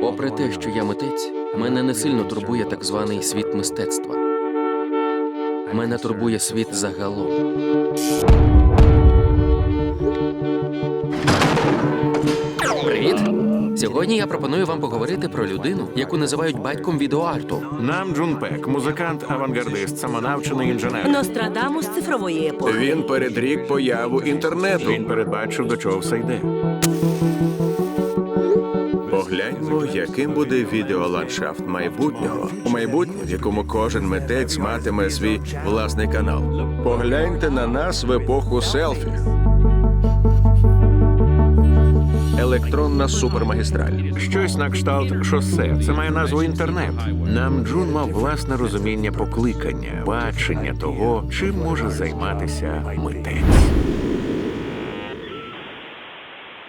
Попри те, що я митець, мене не сильно турбує так званий світ мистецтва. Мене турбує світ загалом. Сьогодні я пропоную вам поговорити про людину, яку називають батьком відеоарту. Нам Джун Пек, музикант, авангардист, самонавчений інженер. Нострадамус цифрової епохи. Він передрік появу інтернету. Він передбачив, до чого все йде. Погляньмо, яким буде відеоландшафт майбутнього. У майбутнє, в якому кожен митець матиме свій власний канал. Погляньте на нас в епоху селфі. Електронна супермагістраль. Щось на кшталт шосе. Це має назву інтернет. Нам Джун мав власне розуміння покликання, бачення того, чим може займатися митець.